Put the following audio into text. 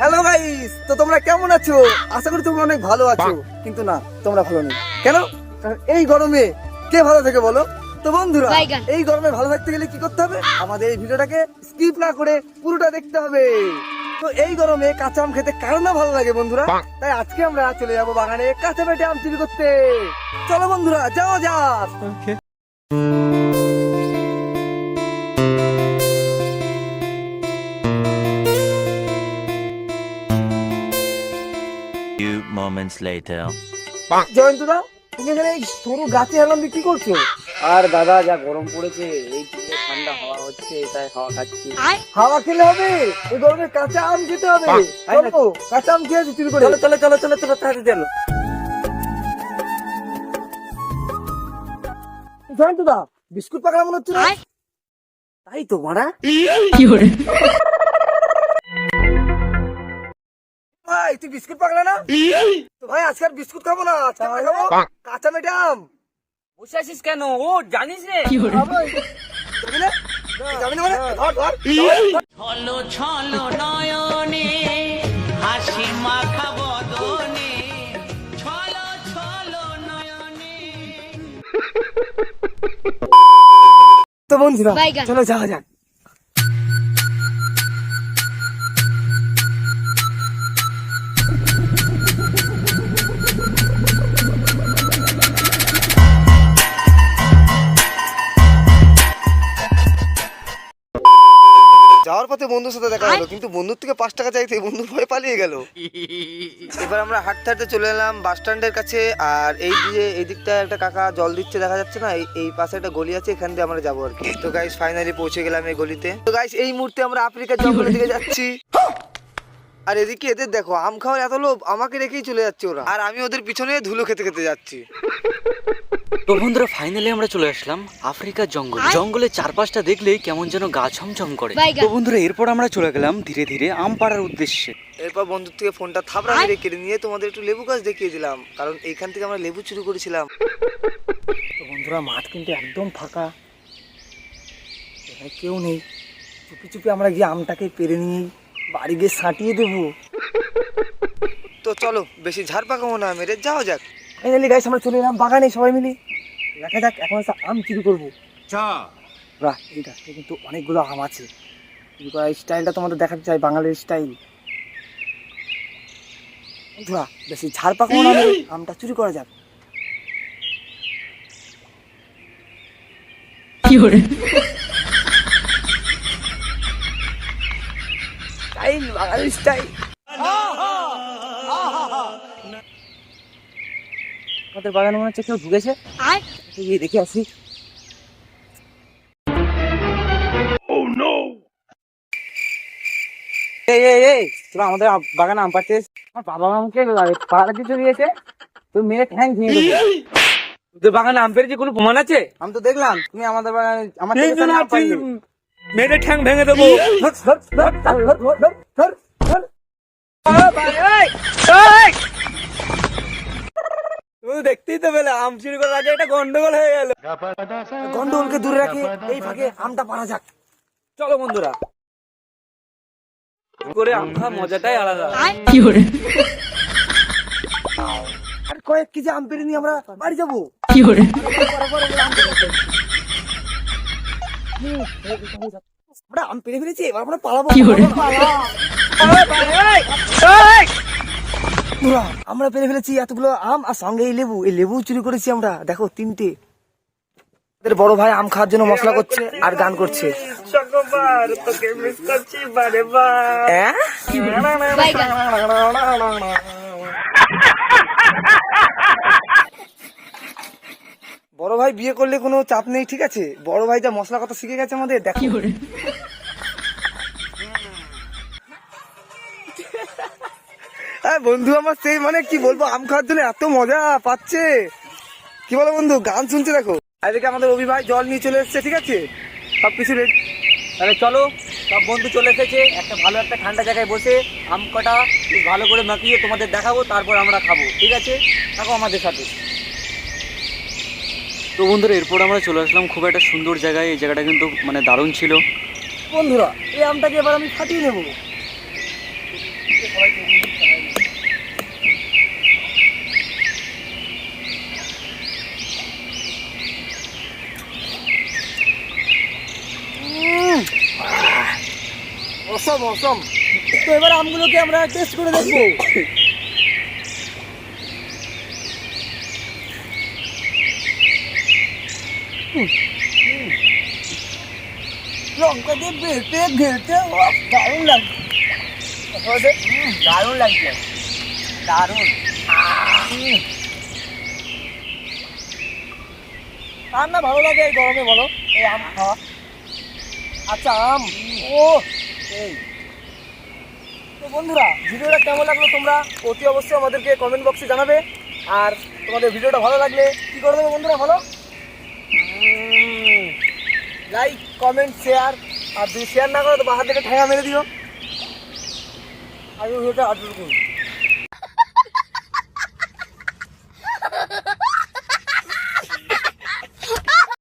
Hello guys তো তোমরা কেমন আছো? আশা করি তোমরা অনেক ভালো আছো। কিন্তু না তোমরা ভালো নেই। কেন? কারণ এই গরমে কে ভালো থাকে বলো? তো বন্ধুরা এই গরমে ভালো থাকতে গেলে কি করতে হবে? আমাদের এই ভিডিওটাকে স্কিপ না করে পুরোটা দেখতে হবে। তো এই গরমে কাঁচা আম খেতে কারও না ভালো লাগে বন্ধুরা? তাই আজকে আমরা চলে যাব বাগানে কাঁচা পেটে আম চুরি করতে। চলো বন্ধুরা যাও যাক। Moments later. জয়ন্তদা তুমি এখানে এই সরু গাছে কি করছ? আর দাদা যা গরম পড়েছে এই ঠান্ডা হাওয়া হচ্ছে তাই হাওয়া খাচ্ছি। হাওয়া খেলে হবে এই গরমে কাঁচা আম খেতে হবে? চলো, কাঁচা আম খেয়েছি চুরি করে। চলো চলো চলো চলো চলো তাড়াতাড়ি চলো। জয়ন্তদা বিস্কুট পাকড়া মনে হচ্ছে না? তাই তো মারা। ভাই তুই বিস্কুট পাকলা না? তো ভাই আজকে আর বিস্কুট খাব না আজকে খাব কাঁচা বসে আছিস কেন? ও জানিস রে। খাব। যাবি না? যাবি না মানে? ধর ধর। ছলো ছলো নয়নে হাসি মাখা বদনে। ছলো ছলো নয়নে। তো বন্ধুরা। চলো যাওয়া যাক। বন্ধুর সাথে দেখা হলো কিন্তু বন্ধুর থেকে পাঁচ টাকা চাইতে বন্ধু ভয় পালিয়ে গেল। এবার আমরা হাঁটতে হাঁটতে চলে এলাম বাস স্ট্যান্ডের কাছে আর এই দিকে এই দিকটা একটা কাকা জল দিচ্ছে দেখা যাচ্ছে না এই- এই পাশে একটা গলি আছে এখান দিয়ে আমরা যাব আর কি। তো গাইস ফাইনালি পৌঁছে গেলাম এই গলিতে। তো গাইস এই মুহূর্তে আমরা আফ্রিকার জঙ্গলের দিকে যাচ্ছি। আর এদিকে এদের দেখো আম খাওয়ার এত লোভ আমাকে রেখেই চলে যাচ্ছে ওরা। আর আমি ওদের পিছনে ধুলো খেতে খেতে যাচ্ছি। তো বন্ধুরা ফাইনালি আমরা চলে আসলাম আফ্রিকার জঙ্গল। জঙ্গলের চারপাশটা দেখলেই কেমন যেন গা ছমছম করে। তো বন্ধুরা এরপর আমরা চলে গেলাম ধীরে ধীরে আম পাড়ার উদ্দেশ্যে। এরপর বন্ধুর থেকে ফোনটা থাপড়া মেরে কেড়ে নিয়ে তোমাদের একটু লেবু গাছ দেখিয়ে দিলাম কারণ এইখান থেকে আমরা লেবু চুরি করেছিলাম। তো বন্ধুরা মাঠ কিন্তু একদম ফাঁকা। এখানে কেউ নেই। চুপি চুপি আমরা গিয়ে আমটাকে পেরে নিয়ে বাড়ি গিয়ে সাঁটিয়ে দেবো। তো চলো বেশি ঝাড় পাকাবো না মেরে যাও যাক। ফাইনালি গাইস আমরা চলে এলাম বাগানে সবাই মিলে। দেখা যাক এখন আম চুরি করব? বাহ এই গাছটা কিন্তু অনেকগুলো আম আছে। চুরি করার স্টাইলটা তোমাদের দেখাতে চাই বাঙালির স্টাইল। বন্ধুরা বেশি ঝাড় পাকাবো না আমটা চুরি করা যাক। স্টাইল বাঙালির স্টাইল। আমাদের বাগানে মনে হচ্ছে কেউ ঢুকেছে। গিয়ে দেখে আসি। এই এই এই তোরা আমাদের বাগানে আম পাড়তে আমার বাবা আমাকে পাড়া কিছু দিয়েছে। তুই মেরে ঠ্যাং ভেঙে দেবো তোর বাগানে আম পেরেছি কোনো প্রমাণ আছে? আমি তো দেখলাম তুমি আমাদের বাগানে আমার। মেরে ঠ্যাং ভেঙে দেবো। তুমি দেখতেই তো পেলে আম চুরি করার আগে একটা গন্ডগোল হয়ে গেল গন্ডগোলকে দূরে রাখে এই ফাঁকে আমটা পারা যাক চলো বন্ধুরা করে আম মজাটাই আলাদা আর কয়েক কেজি আম পেরে নিয়ে আমরা বাড়ি যাব আমরা আম পেরে ফেলেছি এবার আমরা পালাবো বন্ধুরা, আমরা পেরে ফেলেছি এতগুলো আম আর সঙ্গে এই লেবু। এই লেবু চুরি করেছি আমরা। দেখো তিনটে। আমাদের বড় ভাই আম খাওয়ার জন্য মশলা করছে আর গান করছে। হ্যাঁ? বড় ভাই বিয়ে করলে কোনো চাপ নেই ঠিক আছে? বড় ভাই যা মশলা কথা শিখে গেছে আমাদের দেখো। বন্ধু আমার সেই মানে কি বলব আম খাওয়ার জন্য এত মজা পাচ্ছে। কি বলো বন্ধু গান শুনছে দেখো। এদিকে আমাদের অভি ভাই জল নিয়ে চলে এসছে ঠিক আছে? সব কিছু রেডি। তাহলে চলো সব বন্ধু চলে এসেছে। একটা ভালো একটা ঠান্ডা জায়গায় বসে আম কটা ভালো করে মাখিয়ে তোমাদের দেখাবো তারপর আমরা খাব ঠিক আছে? থাকো আমাদের সাথে। তো বন্ধুরা এরপর আমরা চলে আসলাম খুব একটা সুন্দর জায়গায়। এই জায়গাটা কিন্তু মানে দারুণ ছিল। বন্ধুরা এই আমটাকে এবার আমি ফাটিয়ে নেব সবাই তৈরি হচ্ছে, সবাই মিলে। অসম অসম। তো এবার আমগুলোকে আমরা টেস্ট করে দেখব। লঙ্কা দিয়ে বেটে ঘেটে দারুণ লাগছে। দারুণ লাগছে। দারুণ। কার না ভালো লাগে এই গরমে বলো? এই আম খাওয়া। আচ্ছা আম। ও এই। তো বন্ধুরা, ভিডিওটা কেমন লাগল তোমরা? অতি অবশ্যই আমাদেরকে কমেন্ট বক্সে জানাবে। আর তোমাদের ভিডিওটা ভালো লাগলে কি করে দেবে বন্ধুরা ভালো লাইক কমেন্ট শেয়ার আর যদি শেয়ার না করো, তো বাহার থেকে ঠেঙা মেরে দিও। আর ভিডিওটা আটুকু